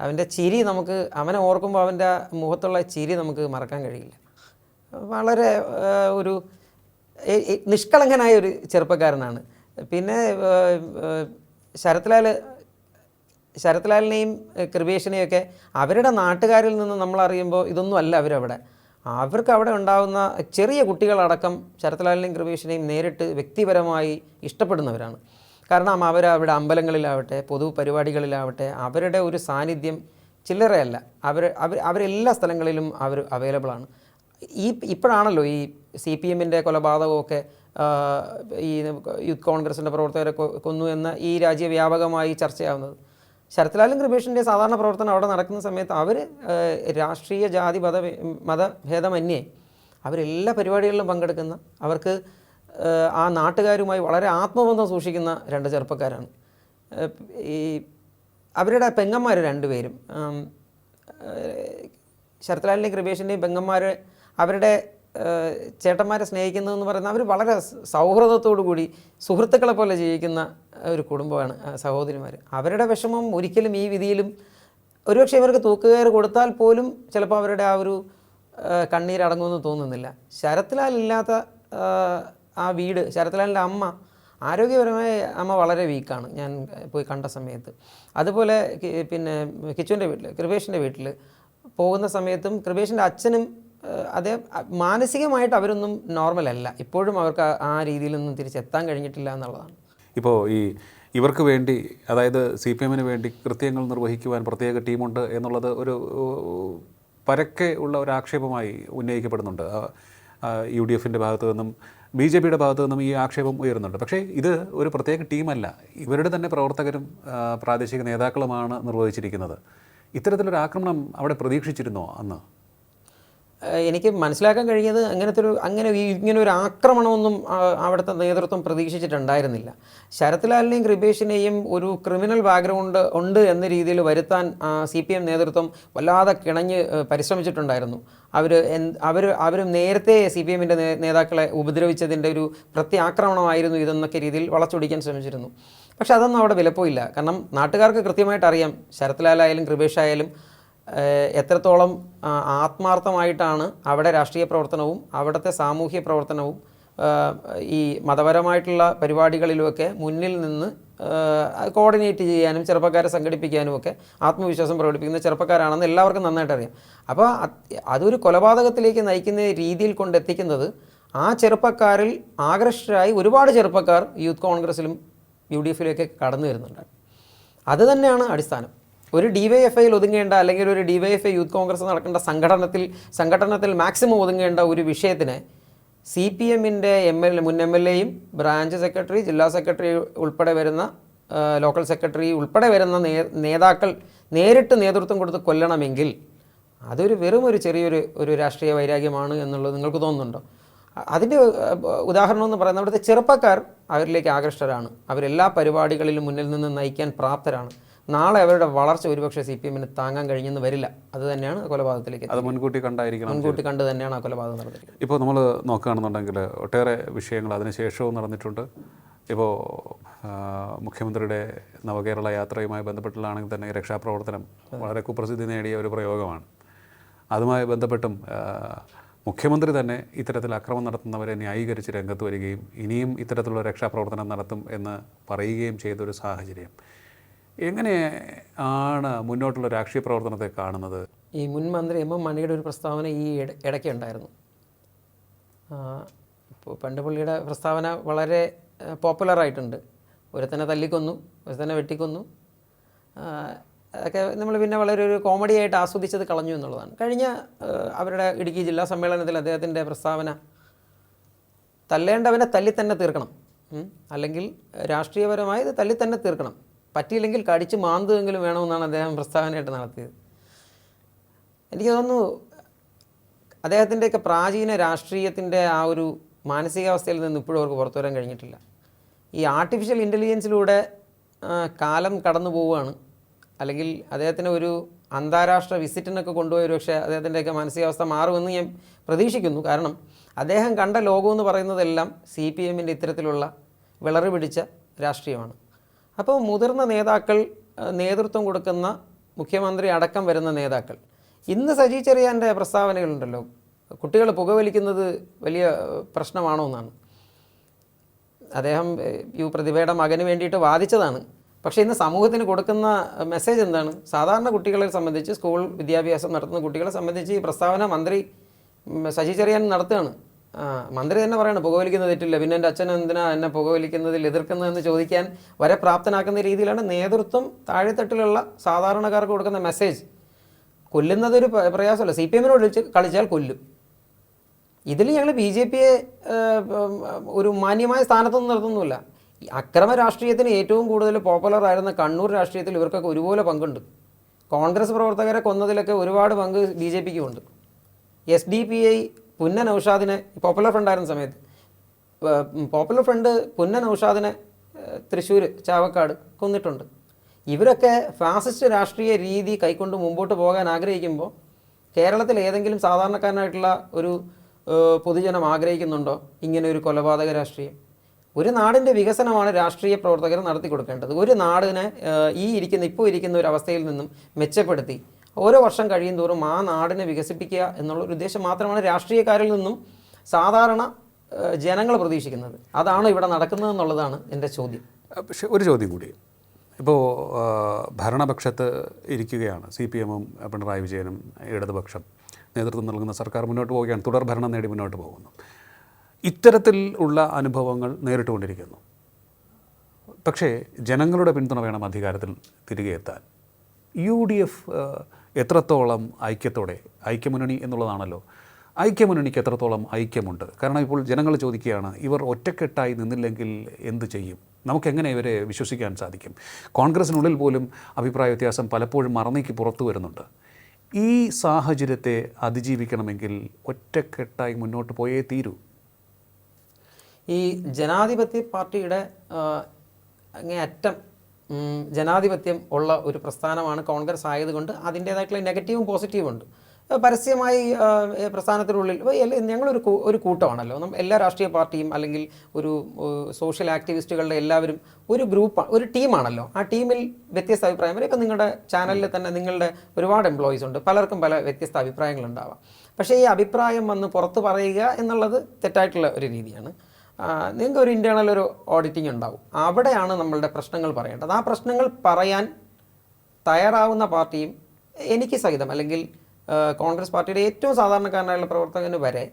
Speaker 1: അവന്റെ ചിരി നമുക്ക് അവനെ ഓർക്കുമ്പോൾ അവന്റെ മുഖത്തുള്ള ചിരി നമുക്ക് മറക്കാൻ കഴിയില്ല. വളരെ ഒരു നിഷ്കളങ്കനായ ഒരു ചെറുപ്പക്കാരനാണ്. പിന്നെ ശരത്ലാൽ ശരത്ലാലിനെയും കൃപേഷിനെയും കൃപേഷിനെയൊക്കെ അവരുടെ നാട്ടുകാരിൽ നിന്ന് നമ്മൾ അറിയുമ്പോൾ ഇതൊന്നും അല്ല അവരവിടെ. അവർക്ക് അവിടെ ഉണ്ടാകുന്ന ചെറിയ കുട്ടികളടക്കം ശരത്ലാലിനെയും കൃപേഷിനെയും നേരിട്ട് വ്യക്തിപരമായി ഇഷ്ടപ്പെടുന്നവരാണ്. കാരണം അവർ അവരുടെ അമ്പലങ്ങളിലാവട്ടെ പൊതു പരിപാടികളിലാവട്ടെ അവരുടെ ഒരു സാന്നിധ്യം ചില്ലറയല്ല. അവർ അവർ അവരെല്ലാ സ്ഥലങ്ങളിലും അവർ അവൈലബിൾ ആണ്. ഈ ഇപ്പോഴാണല്ലോ ഈ സി പി എമ്മിന്റെ കൊലപാതകമൊക്കെ ഈ യൂത്ത് കോൺഗ്രസിന്റെ പ്രവർത്തകരെ കൊന്നു എന്ന ഈ രാജ്യവ്യാപകമായി ചർച്ചയാവുന്നത്. ശരത്ലാലും കൃപേഷിന്റെ സാധാരണ പ്രവർത്തനം അവിടെ നടക്കുന്ന സമയത്ത് അവർ രാഷ്ട്രീയ ജാതി മത മതഭേദമന്യേ അവരെല്ലാ പരിപാടികളിലും പങ്കെടുക്കുന്ന അവർക്ക് ആ, നാട്ടുകാരുമായി വളരെ ആത്മബന്ധം സൂക്ഷിക്കുന്ന രണ്ട് ചെറുപ്പക്കാരാണ്. ഈ അവരുടെ പെങ്ങന്മാർ രണ്ടുപേരും. ശരത്ലാലിന്റെയും കൃപേഷിന്റെയും പെങ്ങന്മാർ അവരുടെ ചേട്ടന്മാരെ സ്നേഹിക്കുന്നതെന്ന് പറയുന്നത് അവർ വളരെ സൗഹൃദത്തോടു കൂടി സുഹൃത്തുക്കളെ പോലെ ജീവിക്കുന്ന ഒരു കുടുംബമാണ് സഹോദരിമാർ അവരുടെ വിഷമം ഒരിക്കലും ഈ വിധിയിലും ഒരുപക്ഷെ ഇവർക്ക് തൂക്കുകയർ കൊടുത്താൽ പോലും ചിലപ്പോൾ അവരുടെ ആ ഒരു കണ്ണീരടങ്ങുമെന്ന് തോന്നുന്നില്ല. ശരത്ലാൽ ഇല്ലാത്ത ആ വീട് ശരത്ലാലിന്റെ അമ്മ ആരോഗ്യപരമായി അമ്മ വളരെ വീക്കാണ്. ഞാൻ പോയി കണ്ട സമയത്ത്. അതുപോലെ പിന്നെ കിച്ചുവിന്റെ വീട്ടിൽ കൃപേഷിന്റെ വീട്ടിൽ പോകുന്ന സമയത്തും കൃപേഷിന്റെ അച്ഛനും അതേ മാനസികമായിട്ട് അവരൊന്നും നോർമൽ അല്ല. ഇപ്പോഴും അവർക്ക് ആ- രീതിയിലൊന്നും തിരിച്ചെത്താൻ കഴിഞ്ഞിട്ടില്ല എന്നുള്ളതാണ്.
Speaker 2: ഇപ്പോൾ ഈ ഇവർക്ക് വേണ്ടി അതായത് സി പി എമ്മിന് വേണ്ടി കൃത്യങ്ങൾ നിർവഹിക്കുവാൻ പ്രത്യേക ടീമുണ്ട് എന്നുള്ളത് ഒരു പരക്കെ ഉള്ള ഒരു ആക്ഷേപമായി ഉന്നയിക്കപ്പെടുന്നുണ്ട്. യു ഡി എഫിന്റെ ഭാഗത്തു നിന്നും ബി ജെ പിയുടെ ഭാഗത്തു നിന്നും ഈ ആക്ഷേപം ഉയരുന്നുണ്ട്. പക്ഷേ ഇത് ഒരു പ്രത്യേക ടീമല്ല. ഇവരുടെ തന്നെ പ്രവർത്തകരും പ്രാദേശിക നേതാക്കളുമാണ് നിർവഹിച്ചിരിക്കുന്നത്. ഇത്തരത്തിലൊരു ആക്രമണം അവിടെ പ്രതീക്ഷിച്ചിരുന്നോ അന്ന്?
Speaker 1: എനിക്ക് മനസ്സിലാക്കാൻ കഴിഞ്ഞത് അങ്ങനത്തെ ഒരു അങ്ങനെ ഇങ്ങനെ ഒരു ആക്രമണമൊന്നും അവിടുത്തെ നേതൃത്വം പ്രതീക്ഷിച്ചിട്ടുണ്ടായിരുന്നില്ല. ശരത്ലാലിനെയും കൃപേഷിനെയും ഒരു ക്രിമിനൽ ബാക്ക്ഗ്രൗണ്ട് ഉണ്ട് എന്ന രീതിയിൽ വരുത്താൻ സി പി എം നേതൃത്വം വല്ലാതെ കിണഞ്ഞ് പരിശ്രമിച്ചിട്ടുണ്ടായിരുന്നു. അവർ അവർ അവർ നേരത്തെ സി പി എമ്മിന്റെ നേതാക്കളെ ഉപദ്രവിച്ചതിന്റെ ഒരു പ്രത്യാക്രമണമായിരുന്നു ഇതെന്നൊക്കെ രീതിയിൽ വളച്ചൊടിക്കാൻ ശ്രമിച്ചിരുന്നു. പക്ഷെ അതൊന്നും അവിടെ വിലപ്പോയില്ല. കാരണം നാട്ടുകാർക്ക് കൃത്യമായിട്ട് അറിയാം ശരത്ലാലായാലും കൃപേഷായാലും എത്രത്തോളം ആത്മാർത്ഥമായിട്ടാണ് അവിടെ രാഷ്ട്രീയ പ്രവർത്തനവും അവിടുത്തെ സാമൂഹ്യ പ്രവർത്തനവും ഈ മതപരമായിട്ടുള്ള പരിപാടികളിലുമൊക്കെ മുന്നിൽ നിന്ന് കോർഡിനേറ്റ് ചെയ്യാനും ചെറുപ്പക്കാരെ സംഘടിപ്പിക്കാനും ഒക്കെ ആത്മവിശ്വാസം പ്രകടിപ്പിക്കുന്ന ചെറുപ്പക്കാരാണെന്ന് എല്ലാവർക്കും നന്നായിട്ട് അറിയാം. അപ്പോൾ അതൊരു കൊലപാതകത്തിലേക്ക് നയിക്കുന്ന രീതിയിൽ കൊണ്ടെത്തിക്കുന്നത് ആ ചെറുപ്പക്കാരിൽ ആകർഷകരായി ഒരുപാട് ചെറുപ്പക്കാർ യൂത്ത് കോൺഗ്രസിലും യു ഡി എഫിലൊക്കെ കടന്നു വരുന്നുണ്ട്. അത് തന്നെയാണ് അടിസ്ഥാനം. ഒരു ഡി വൈ എഫ് ഐയിൽ ഒതുങ്ങേണ്ട അല്ലെങ്കിൽ ഒരു D Y F I youth Congress നടക്കേണ്ട സംഘടനത്തിൽ സംഘടനത്തിൽ മാക്സിമം ഒതുങ്ങേണ്ട ഒരു വിഷയത്തിന് സി പി എമ്മിന്റെ എം എൽ മുൻ എം എൽ എയും ബ്രാഞ്ച് സെക്രട്ടറി ജില്ലാ സെക്രട്ടറി ഉൾപ്പെടെ വരുന്ന ലോക്കൽ സെക്രട്ടറി ഉൾപ്പെടെ വരുന്ന നേതാക്കൾ നേരിട്ട് നേതൃത്വം കൊടുത്ത് കൊല്ലണമെങ്കിൽ അതൊരു വെറും ഒരു ചെറിയൊരു ഒരു രാഷ്ട്രീയ വൈരാഗ്യമാണ് എന്നുള്ളത് നിങ്ങൾക്ക് തോന്നുന്നുണ്ടോ? അതിന്റെ ഉദാഹരണം എന്ന് പറയുന്നത് അവിടുത്തെ ചെറുപ്പക്കാർ അവരിലേക്ക് ആകൃഷ്ടരാണ്. അവരെല്ലാ പരിപാടികളിലും മുന്നിൽ നിന്ന് നയിക്കാൻ പ്രാപ്തരാണ്. നാളെ അവരുടെ വളർച്ച ഒരുപക്ഷെ സി പി എമ്മിന് താങ്ങാൻ കഴിഞ്ഞെന്ന് വരില്ല. അത് തന്നെയാണ് കൊലപാതകത്തിലേക്ക്
Speaker 2: അത് മുൻകൂട്ടി കണ്ടായിരിക്കണം
Speaker 1: മുൻകൂട്ടി കണ്ട് തന്നെയാണ് ആ കൊലപാതകം നടന്നിരിക്കുന്നത്.
Speaker 2: ഇപ്പോൾ നമ്മൾ നോക്കുകയാണെന്നുണ്ടെങ്കിൽ ഒട്ടേറെ വിഷയങ്ങൾ അതിനുശേഷവും നടന്നിട്ടുണ്ട്. ഇപ്പോൾ മുഖ്യമന്ത്രിയുടെ നവകേരള യാത്രയുമായി ബന്ധപ്പെട്ടുള്ളതാണെങ്കിൽ തന്നെ രക്ഷാപ്രവർത്തനം വളരെ കുപ്രസിദ്ധി നേടിയ ഒരു പ്രയോഗമാണ്. അതുമായി ബന്ധപ്പെട്ടും മുഖ്യമന്ത്രി തന്നെ ഇത്തരത്തിൽ അക്രമം നടത്തുന്നവരെ ന്യായീകരിച്ച് രംഗത്ത് വരികയും ഇനിയും ഇത്തരത്തിലുള്ള രക്ഷാപ്രവർത്തനം നടത്തും എന്ന് പറയുകയും ചെയ്തൊരു സാഹചര്യം. എങ്ങനെ ആണ് മുന്നോട്ടുള്ള രാഷ്ട്രീയ പ്രവർത്തനത്തെ കാണുന്നത്?
Speaker 1: ഈ മുൻ മന്ത്രി എം എം മണിയുടെ ഒരു പ്രസ്താവന ഈ ഇട- ഇടയ്ക്ക് ഉണ്ടായിരുന്നു. ഇപ്പോൾ പണ്ട് പുള്ളിയുടെ പ്രസ്താവന വളരെ പോപ്പുലറായിട്ടുണ്ട് ഒരുത്തനെ തല്ലിക്കൊന്നു ഒരുത്തനെ വെട്ടിക്കൊന്നു. അതൊക്കെ നമ്മൾ പിന്നെ വളരെ ഒരു കോമഡി ആയിട്ട് ആസ്വദിച്ചത് കളഞ്ഞു എന്നുള്ളതാണ്. കഴിഞ്ഞ അവരുടെ ഇടുക്കി ജില്ലാ സമ്മേളനത്തിൽ അദ്ദേഹത്തിന്റെ പ്രസ്താവന തല്ലേണ്ടവനെ തല്ലി തന്നെ തീർക്കണം അല്ലെങ്കിൽ രാഷ്ട്രീയപരമായി ഇത് തല്ലി തന്നെ തീർക്കണം. പറ്റിയില്ലെങ്കിൽ കടിച്ച് മാന്തുമെങ്കിലും വേണമെന്നാണ് അദ്ദേഹം പ്രസ്താവനയായിട്ട് നടത്തിയത്. എനിക്ക് തോന്നുന്നു അദ്ദേഹത്തിന്റെയൊക്കെ പ്രാചീന രാഷ്ട്രീയത്തിന്റെ ആ ഒരു മാനസികാവസ്ഥയിൽ നിന്ന് ഇപ്പോഴും അവർക്ക് പുറത്തു വരാൻ കഴിഞ്ഞിട്ടില്ല. ഈ ആർട്ടിഫിഷ്യൽ ഇന്റലിജൻസിലൂടെ കാലം കടന്നു പോവുകയാണ്. അല്ലെങ്കിൽ അദ്ദേഹത്തിന് ഒരു അന്താരാഷ്ട്ര വിസിറ്റിനൊക്കെ കൊണ്ടുപോയി പക്ഷേ അദ്ദേഹത്തിന്റെയൊക്കെ മാനസികാവസ്ഥ മാറുമെന്ന് ഞാൻ പ്രതീക്ഷിക്കുന്നു. കാരണം അദ്ദേഹം കണ്ട ലോകമെന്ന് പറയുന്നതെല്ലാം സി പി എമ്മിന്റെ ഇത്തരത്തിലുള്ള വിളറി പിടിച്ച രാഷ്ട്രീയമാണ്. അപ്പോൾ മുതിർന്ന നേതാക്കൾ നേതൃത്വം കൊടുക്കുന്ന മുഖ്യമന്ത്രി അടക്കം വരുന്ന നേതാക്കൾ. ഇന്ന് സജി ചെറിയാന്റെ പ്രസ്താവനകളുണ്ടല്ലോ. കുട്ടികൾ പുകവലിക്കുന്നത് വലിയ പ്രശ്നമാണോ എന്നാണ്. അദ്ദേഹം യു പ്രതിഭയുടെ മകന് വേണ്ടിയിട്ട് വാദിച്ചതാണ്. പക്ഷേ ഇന്ന് സമൂഹത്തിന് കൊടുക്കുന്ന മെസ്സേജ് എന്താണ്? സാധാരണ കുട്ടികളെ സംബന്ധിച്ച് സ്കൂൾ വിദ്യാഭ്യാസം നടത്തുന്ന കുട്ടികളെ സംബന്ധിച്ച് ഈ പ്രസ്താവന മന്ത്രി സജി ചെറിയാൻ നടത്തുകയാണ്. മന്ത്രി തന്നെ പറയണം പുകവലിക്കുന്നത് തെറ്റില്ല. പിന്നെ എന്റെ അച്ഛൻ എന്തിനാ എന്നെ പുകവലിക്കുന്നതിൽ എതിർക്കുന്നതെന്ന് ചോദിക്കാൻ വരെ പ്രാപ്തനാക്കുന്ന രീതിയിലാണ് നേതൃത്വം താഴെത്തട്ടിലുള്ള സാധാരണക്കാർക്ക് കൊടുക്കുന്ന മെസ്സേജ്. കൊല്ലുന്നതൊരു ഒരു പ്രയാസമല്ല. സി പി എമ്മിനോട് കളിച്ചാൽ കൊല്ലും. ഇതിൽ ഞങ്ങൾ ബി ജെ പിയെ ഒരു മാന്യമായ സ്ഥാനത്തൊന്നും നിർത്തുന്നില്ല അക്രമ രാഷ്ട്രീയത്തിന് ഏറ്റവും കൂടുതൽ പോപ്പുലർ ആയിരുന്ന കണ്ണൂർ രാഷ്ട്രീയത്തിൽ ഇവർക്കൊക്കെ ഒരുപോലെ പങ്കുണ്ട്. കോൺഗ്രസ് പ്രവർത്തകരെ കൊന്നതിലൊക്കെ ഒരുപാട് പങ്ക് ബി ജെ പിക്കും ഉണ്ട് S D P I Punna നൗഷാദിനെ popular Front ആയിരുന്ന സമയത്ത്. പോപ്പുലർ ഫ്രണ്ട് പുന്ന നൗഷാദിനെ തൃശ്ശൂർ ചാവക്കാട് കൊന്നിട്ടുണ്ട്. ഇവരൊക്കെ ഫാസിസ്റ്റ് രാഷ്ട്രീയ രീതി കൈക്കൊണ്ട് മുമ്പോട്ട് പോകാൻ ആഗ്രഹിക്കുമ്പോൾ കേരളത്തിൽ ഏതെങ്കിലും സാധാരണക്കാരനായിട്ടുള്ള ഒരു പൊതുജനം ആഗ്രഹിക്കുന്നുണ്ടോ? ഇങ്ങനെ ഒരു കൊലപാതക രാഷ്ട്രീയം. ഒരു നാടിന്റെ വികസനമാണ് രാഷ്ട്രീയ പ്രവർത്തകർ നടത്തി കൊടുക്കേണ്ടത് ഒരു നാടിനെ ഈ ഇരിക്കുന്ന ഇപ്പോൾ ഇരിക്കുന്ന ഒരു അവസ്ഥയിൽ നിന്നും മെച്ചപ്പെടുത്തി ഓരോ വർഷം കഴിയും തോറും ആ നാടിനെ വികസിപ്പിക്കുക എന്നുള്ള ഒരു ഉദ്ദേശം മാത്രമാണ് രാഷ്ട്രീയക്കാരിൽ നിന്നും സാധാരണ ജനങ്ങൾ പ്രതീക്ഷിക്കുന്നത്. അതാണ് ഇവിടെ നടക്കുന്നത് എന്നുള്ളതാണ് എന്റെ
Speaker 2: ചോദ്യം. പക്ഷേ ഒരു ചോദ്യം കൂടി. ഇപ്പോൾ ഭരണപക്ഷത്ത് ഇരിക്കുകയാണ് സി പി എമ്മും പിണറായി വിജയനും ഇടതുപക്ഷം നേതൃത്വം നൽകുന്ന സർക്കാർ മുന്നോട്ട് പോവുകയാണ് തുടർ ഭരണം നേടി മുന്നോട്ട് പോകുന്നു. ഇത്തരത്തിൽ ഉള്ള അനുഭവങ്ങൾ നേരിട്ടുകൊണ്ടിരിക്കുന്നു. പക്ഷേ ജനങ്ങളുടെ പിന്തുണ വേണം അധികാരത്തിൽ തിരികെ എത്താൻ. യു ഡി എഫ് എത്രത്തോളം ഐക്യത്തോടെ ഐക്യമുന്നണി എന്നുള്ളതാണല്ലോ. ഐക്യമുന്നണിക്ക് എത്രത്തോളം ഐക്യമുണ്ട്? കാരണം ഇപ്പോൾ ജനങ്ങൾ ചോദിക്കുകയാണ് ഇവർ ഒറ്റക്കെട്ടായി നിന്നില്ലെങ്കിൽ എന്ത് ചെയ്യും? നമുക്കെങ്ങനെ ഇവരെ വിശ്വസിക്കാൻ സാധിക്കും? കോൺഗ്രസിനുള്ളിൽ പോലും അഭിപ്രായ വ്യത്യാസം പലപ്പോഴും മറന്നേക്ക് പുറത്തു വരുന്നുണ്ട്. ഈ സാഹചര്യത്തെ അതിജീവിക്കണമെങ്കിൽ ഒറ്റക്കെട്ടായി മുന്നോട്ട് പോയേ തീരൂ.
Speaker 1: ഈ ജനാധിപത്യ പാർട്ടിയുടെ അങ്ങേയറ്റം ജനാധിപത്യം ഉള്ള ഒരു പ്രസ്ഥാനമാണ് കോൺഗ്രസ് ആയതുകൊണ്ട് അതിന്റേതായിട്ടുള്ള നെഗറ്റീവും പോസിറ്റീവും ഉണ്ട്. പരസ്യമായി പ്രസ്ഥാനത്തിനുള്ളിൽ ഞങ്ങളൊരു ഒരു കൂട്ടമാണല്ലോ. നമ്മൾ എല്ലാ രാഷ്ട്രീയ പാർട്ടിയും അല്ലെങ്കിൽ ഒരു സോഷ്യൽ ആക്ടിവിസ്റ്റുകളുടെ എല്ലാവരും ഒരു ഗ്രൂപ്പ് ഒരു ടീമാണല്ലോ. ആ ടീമിൽ വ്യത്യസ്ത അഭിപ്രായം. വരെ ഇപ്പം നിങ്ങളുടെ ചാനലിൽ തന്നെ നിങ്ങളുടെ ഒരുപാട് എംപ്ലോയീസ് ഉണ്ട്. പലർക്കും പല വ്യത്യസ്ത അഭിപ്രായങ്ങളുണ്ടാവാം. പക്ഷേ ഈ അഭിപ്രായം വന്ന് പുറത്ത് പറയുക എന്നുള്ളത് തെറ്റായിട്ടുള്ള ഒരു രീതിയാണ്. നിങ്ങൾക്ക് ഒരു ഇന്റേർണൽ ഒരു ഓഡിറ്റിംഗ് ഉണ്ടാവും. അവിടെയാണ് നമ്മളുടെ പ്രശ്നങ്ങൾ പറയേണ്ടത്. ആ പ്രശ്നങ്ങൾ പറയാൻ തയ്യാറാവുന്ന പാർട്ടിയും എനിക്ക് സഹിതം അല്ലെങ്കിൽ കോൺഗ്രസ് പാർട്ടിയുടെ ഏറ്റവും സാധാരണക്കാരനായുള്ള പ്രവർത്തകന് വരെ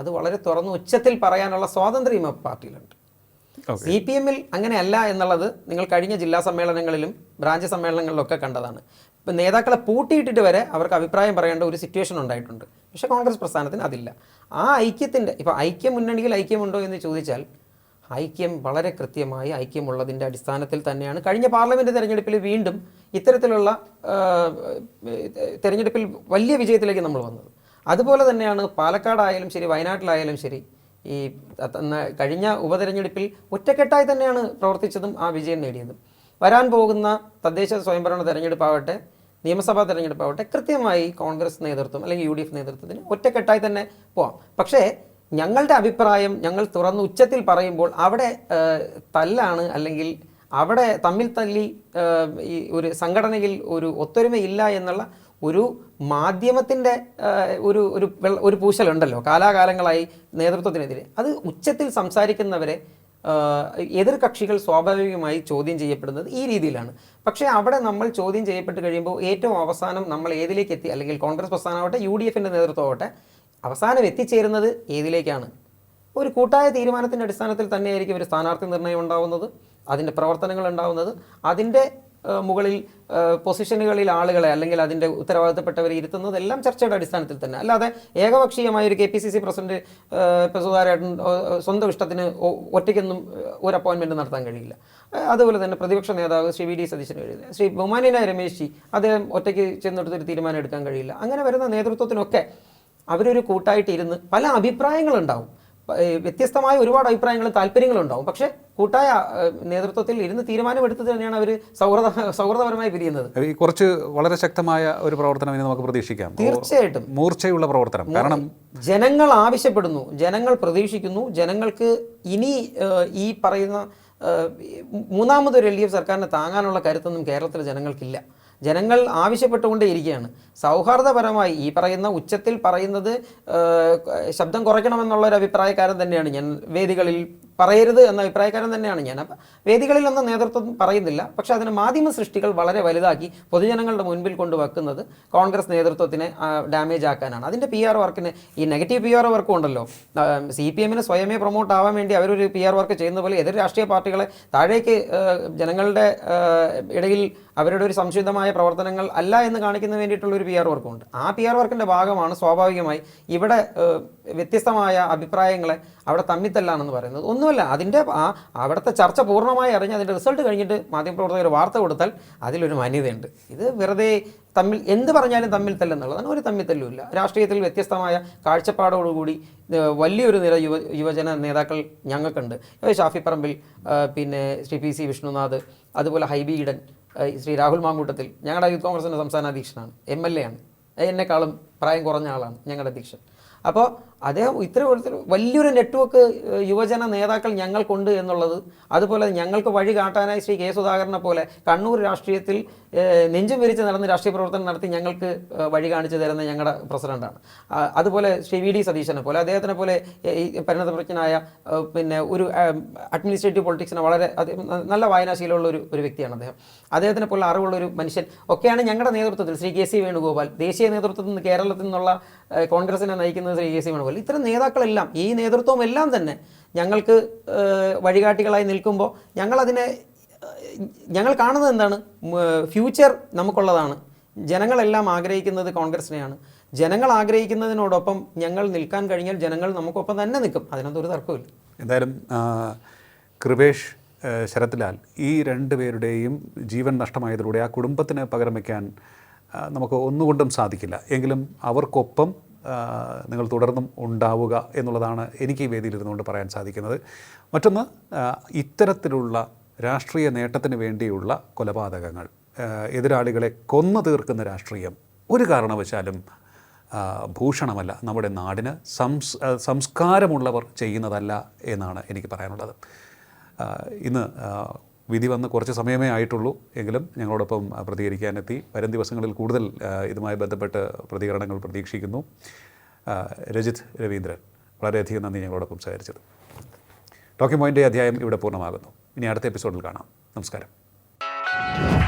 Speaker 1: അത് വളരെ തുറന്ന് ഉച്ചത്തിൽ പറയാനുള്ള സ്വാതന്ത്ര്യം പാർട്ടിയിലുണ്ട്. സി പി എമ്മിൽ അങ്ങനെയല്ല എന്നുള്ളത് നിങ്ങൾ കഴിഞ്ഞ ജില്ലാ സമ്മേളനങ്ങളിലും ബ്രാഞ്ച് സമ്മേളനങ്ങളിലൊക്കെ കണ്ടതാണ്. ഇപ്പം നേതാക്കളെ പൂട്ടിയിട്ടിട്ട് വരെ അവർക്ക് അഭിപ്രായം പറയേണ്ട ഒരു സിറ്റുവേഷൻ ഉണ്ടായിട്ടുണ്ട്. പക്ഷേ കോൺഗ്രസ് പ്രസ്ഥാനത്തിന് അതില്ല. ആ ഐക്യത്തിന്റെ ഇപ്പോൾ ഐക്യ മുന്നണിയിൽ ഐക്യമുണ്ടോ എന്ന് ചോദിച്ചാൽ ഐക്യം വളരെ കൃത്യമായി ഐക്യമുള്ളതിന്റെ അടിസ്ഥാനത്തിൽ തന്നെയാണ്. കഴിഞ്ഞ പാർലമെന്റ് തെരഞ്ഞെടുപ്പിൽ വീണ്ടും ഇത്തരത്തിലുള്ള തിരഞ്ഞെടുപ്പിൽ വലിയ വിജയത്തിലേക്ക് നമ്മൾ വന്നത്. അതുപോലെ തന്നെയാണ് പാലക്കാടായാലും ശരി വയനാട്ടിലായാലും ശരി ഈ കഴിഞ്ഞ ഉപതെരഞ്ഞെടുപ്പിൽ ഒറ്റക്കെട്ടായി തന്നെയാണ് പ്രവർത്തിച്ചതും ആ വിജയം നേടിയതും. വരാൻ പോകുന്ന തദ്ദേശ സ്വയംഭരണ തെരഞ്ഞെടുപ്പാവട്ടെ നിയമസഭാ തെരഞ്ഞെടുപ്പ് ആവട്ടെ കൃത്യമായി കോൺഗ്രസ് നേതൃത്വം അല്ലെങ്കിൽ യു ഡി എഫ് നേതൃത്വത്തിന് ഒറ്റക്കെട്ടായി തന്നെ പോവാം. പക്ഷേ ഞങ്ങളുടെ അഭിപ്രായം ഞങ്ങൾ തുറന്ന് ഉച്ചത്തിൽ പറയുമ്പോൾ അവിടെ തല്ലാണ് അല്ലെങ്കിൽ അവിടെ തമ്മിൽ തല്ലി ഈ ഒരു സംഘടനയിൽ ഒരു ഒത്തൊരുമയില്ല എന്നുള്ള ഒരു മാധ്യമത്തിന്റെ ഒരു ഒരു ഒരു പൂശലുണ്ടല്ലോ കാലാകാലങ്ങളായി നേതൃത്വത്തിനെതിരെ. അത് ഉച്ചത്തിൽ സംസാരിക്കുന്നവരെ ആ, എതിർ കക്ഷികൾ സ്വാഭാവികമായി ചോദ്യം ചെയ്യപ്പെടുന്നത് ഈ രീതിയിലാണ്. പക്ഷേ അവിടെ നമ്മൾ ചോദ്യം ചെയ്യപ്പെട്ട് കഴിയുമ്പോൾ ഏറ്റവും അവസാനം നമ്മൾ ഏതിലേക്ക് എത്തി? അല്ലെങ്കിൽ കോൺഗ്രസ് പ്രസ്ഥാനമാവട്ടെ യു ഡി എഫിന്റെ നേതൃത്വമാവട്ടെ അവസാനം എത്തിച്ചേരുന്നത് ഏതിലേക്കാണ്? ഒരു കൂട്ടായ തീരുമാനത്തിന്റെ അടിസ്ഥാനത്തിൽ തന്നെയായിരിക്കും ഒരു സ്ഥാനാർത്ഥി നിർണയം ഉണ്ടാവുന്നത് അതിന്റെ പ്രവർത്തനങ്ങൾ ഉണ്ടാവുന്നത് അതിന്റെ മുകളിൽ പൊസിഷനുകളിൽ ആളുകളെ അല്ലെങ്കിൽ അതിന്റെ ഉത്തരവാദിത്തപ്പെട്ടവരെ ഇരുത്തുന്നതെല്ലാം ചർച്ചയുടെ അടിസ്ഥാനത്തിൽ തന്നെ. അല്ലാതെ ഏകപക്ഷീയമായ ഒരു K P C C president സുധാരേട്ടൻ സ്വന്തം ഇഷ്ടത്തിന് ഒറ്റയ്ക്കൊന്നും ഒരു അപ്പോയിൻമെന്റ് നടത്താൻ കഴിയില്ല. അതുപോലെ തന്നെ പ്രതിപക്ഷ നേതാവ് ശ്രീ വി ഡി സതീശന് കഴിയില്ല ശ്രീ ബഹുമാനിയനായ രമേശ് ജി അദ്ദേഹം ഒറ്റയ്ക്ക് ചെന്നെടുത്തൊരു തീരുമാനം എടുക്കാൻ കഴിയില്ല. അങ്ങനെ വരുന്ന നേതൃത്വത്തിനൊക്കെ അവരൊരു കൂട്ടായിട്ട് ഇരുന്ന് പല അഭിപ്രായങ്ങളുണ്ടാവും. വ്യത്യസ്തമായ ഒരുപാട് അഭിപ്രായങ്ങളും താല്പര്യങ്ങളും ഉണ്ടാവും പക്ഷേ കൂട്ടായ നേതൃത്വത്തിൽ ഇരുന്ന് തീരുമാനമെടുത്തത് തന്നെയാണ് അവർ സൗഹൃദ സൗഹൃദപരമായി പിരിയുന്നത്.
Speaker 2: ഈ കുറച്ച് വളരെ ശക്തമായ ഒരു പ്രവർത്തനം ഇനി നമുക്ക് പ്രതീക്ഷിക്കാം.
Speaker 1: തീർച്ചയായിട്ടും.
Speaker 2: മൂർച്ചയുള്ള പ്രവർത്തനം. കാരണം
Speaker 1: ജനങ്ങൾ ആവശ്യപ്പെടുന്നു ജനങ്ങൾ പ്രതീക്ഷിക്കുന്നു ജനങ്ങൾക്ക് ഇനി ഈ പറയുന്ന മൂന്നാമതൊരു എൽ ഡി എഫ് സർക്കാരിനെ താങ്ങാനുള്ള കരുത്തൊന്നും കേരളത്തിലെ ജനങ്ങൾക്കില്ല. ജനങ്ങൾ ആവശ്യപ്പെട്ടുകൊണ്ടേയിരിക്കുകയാണ് സൗഹാർദ്ദപരമായി ഈ പറയുന്ന ഉച്ചത്തിൽ പറയുന്നത് ശബ്ദം കുറയ്ക്കണമെന്നുള്ള ഒരു അഭിപ്രായക്കാരൻ തന്നെയാണ്. ഞാൻ വേദികളിൽ പറയരുത് എന്ന അഭിപ്രായക്കാരൻ തന്നെയാണ് ഞാൻ. അപ്പം വേദികളിലൊന്നും നേതൃത്വം പറയുന്നില്ല. പക്ഷേ അതിന് മാധ്യമ സൃഷ്ടികൾ വളരെ വലുതാക്കി പൊതുജനങ്ങളുടെ മുൻപിൽ കൊണ്ടുവെക്കുന്നത് കോൺഗ്രസ് നേതൃത്വത്തിനെ ഡാമേജ് ആക്കാനാണ്. അതിന്റെ പി ആർ വർക്കിന് ഈ നെഗറ്റീവ് പി ആർ വർക്കും ഉണ്ടല്ലോ. സി പി എമ്മിന് സ്വയമേ പ്രൊമോട്ട് ആവാൻ വേണ്ടി അവരൊരു പി ആർ വർക്ക് ചെയ്യുന്ന പോലെ എതിർ രാഷ്ട്രീയ പാർട്ടികളെ താഴേക്ക് ജനങ്ങളുടെ ഇടയിൽ അവരുടെ ഒരു സംശുദ്ധമായ പ്രവർത്തനങ്ങൾ അല്ല എന്ന് കാണിക്കുന്ന വേണ്ടിയിട്ടുള്ള ഒരു പി ആർ വർക്കുണ്ട് ആ പി ആർ വർക്കിന്റെ ഭാഗമാണ് സ്വാഭാവികമായി ഇവിടെ വ്യത്യസ്തമായ അഭിപ്രായങ്ങളെ അവിടെ തമ്മിത്തല്ലാണെന്ന് പറയുന്നത്. ഒന്നുമല്ല അതിന്റെ ആ അവിടുത്തെ ചർച്ച പൂർണമായി അറിഞ്ഞ് അതിന്റെ റിസൾട്ട് കഴിഞ്ഞിട്ട് മാധ്യമപ്രവർത്തകർ വാർത്ത കൊടുത്താൽ അതിലൊരു മാന്യതയുണ്ട്. ഇത് വെറുതെ തമ്മിൽ എന്ത് പറഞ്ഞാലും തമ്മിൽ തല്ലെന്നുള്ളതാണ് ഒരു തമ്മിൽ തല്ലുമില്ല രാഷ്ട്രീയത്തിൽ വ്യത്യസ്തമായ കാഴ്ചപ്പാടോടുകൂടി വലിയൊരു നിര യുവ യുവജന നേതാക്കൾ ഞങ്ങൾക്കുണ്ട്. ഷാഫി പറമ്പിൽ പിന്നെ ശ്രീ പി സി വിഷ്ണുനാഥ് അതുപോലെ ഹൈബി ഈഡൻ ശ്രീ രാഹുൽ മാങ്കൂട്ടത്തിൽ ഞങ്ങളുടെ യൂത്ത് കോൺഗ്രസിന്റെ സംസ്ഥാന അധ്യക്ഷനാണ്. എം എൽ എ ആണ്. എന്നെക്കാളും പ്രായം കുറഞ്ഞ ആളാണ് ഞങ്ങളുടെ അധ്യക്ഷൻ. അപ്പോൾ അദ്ദേഹം ഇത്ര വലിയൊരു നെറ്റ്വർക്ക് യുവജന നേതാക്കൾ ഞങ്ങൾക്കുണ്ട് എന്നുള്ളത് അതുപോലെ ഞങ്ങൾക്ക് വഴി കാട്ടാനായി ശ്രീ കെ സുധാകരനെ പോലെ കണ്ണൂർ രാഷ്ട്രീയത്തിൽ നെഞ്ചും വിരിച്ച് നടന്ന് രാഷ്ട്രീയ പ്രവർത്തനം നടത്തി ഞങ്ങൾക്ക് വഴി കാണിച്ചു തരുന്ന ഞങ്ങളുടെ പ്രസിഡന്റാണ്. അതുപോലെ ശ്രീ വി ഡി സതീശനെ പോലെ അദ്ദേഹത്തിനെ പോലെ പരിണതപ്രജ്ഞനായ പിന്നെ ഒരു അഡ്മിനിസ്ട്രേറ്റീവ് പൊളിറ്റിക്സിന് വളരെ നല്ല വായനാശീലമുള്ള ഒരു ഒരു വ്യക്തിയാണ് അദ്ദേഹം. അദ്ദേഹത്തിനെ പോലെ അറിവുള്ള ഒരു മനുഷ്യൻ ഒക്കെയാണ് ഞങ്ങളുടെ നേതൃത്വത്തിൽ ശ്രീ കെ സി വേണുഗോപാൽ. ദേശീയ നേതൃത്വത്തിൽ നിന്ന് കേരളത്തിൽ നിന്നുള്ള കോൺഗ്രസിനെ നയിക്കുന്നത് ശ്രീ കെ സി വേണുഗോപാൽ. ഇത്തരം നേതാക്കളെല്ലാം ഈ നേതൃത്വം എല്ലാം തന്നെ ഞങ്ങൾക്ക് വഴികാട്ടികളായി നിൽക്കുമ്പോൾ ഞങ്ങളതിനെ ഞങ്ങൾ കാണുന്നത് എന്താണ്? ഫ്യൂച്ചർ നമുക്കുള്ളതാണ്. ജനങ്ങളെല്ലാം ആഗ്രഹിക്കുന്നത് കോൺഗ്രസിനെയാണ്. ജനങ്ങൾ ആഗ്രഹിക്കുന്നതിനോടൊപ്പം ഞങ്ങൾ നിൽക്കാൻ കഴിഞ്ഞാൽ ജനങ്ങൾ നമുക്കൊപ്പം തന്നെ നിൽക്കും. അതിനകത്തൊരു തർക്കമില്ല
Speaker 2: എന്തായാലും കൃപേഷ് ശരത്ലാൽ ഈ രണ്ട് പേരുടെയും ജീവൻ നഷ്ടമായതിലൂടെ ആ കുടുംബത്തിന് പകരം വയ്ക്കാൻ നമുക്ക് ഒന്നുകൊണ്ടും സാധിക്കില്ല. എങ്കിലും അവർക്കൊപ്പം നിങ്ങൾ തുടർന്നും ഉണ്ടാവുക എന്നുള്ളതാണ് എനിക്ക് ഈ വേദിയിലിരുന്നുകൊണ്ട് പറയാൻ സാധിക്കുന്നത്. മറ്റൊന്ന് ഇത്തരത്തിലുള്ള രാഷ്ട്രീയ നേട്ടത്തിന് വേണ്ടിയുള്ള കൊലപാതകങ്ങൾ. എതിരാളികളെ കൊന്നു തീർക്കുന്ന രാഷ്ട്രീയം ഒരു കാരണവശാലും ഭൂഷണമല്ല. നമ്മുടെ നാടിന് സംസ് സംസ്കാരമുള്ളവർ ചെയ്യുന്നതല്ല എന്നാണ് എനിക്ക് പറയാനുള്ളത്. ഇന്ന് വിധി വന്ന് കുറച്ച് സമയമേ ആയിട്ടുള്ളൂ എങ്കിലും ഞങ്ങളോടൊപ്പം പ്രതികരിക്കാനെത്തി. വരും ദിവസങ്ങളിൽ കൂടുതൽ ഇതുമായി ബന്ധപ്പെട്ട് പ്രതികരണങ്ങൾ പ്രതീക്ഷിക്കുന്നു. രജിത് രവീന്ദ്രൻ വളരെയധികം നന്ദി ഞങ്ങളോടൊപ്പം സഹകരിച്ചത്. ടോക്കിംഗ് പോയിന്റ് അധ്യായം ഇവിടെ പൂർണമാകുന്നു. ഇനി അടുത്ത എപ്പിസോഡിൽ കാണാം. നമസ്കാരം.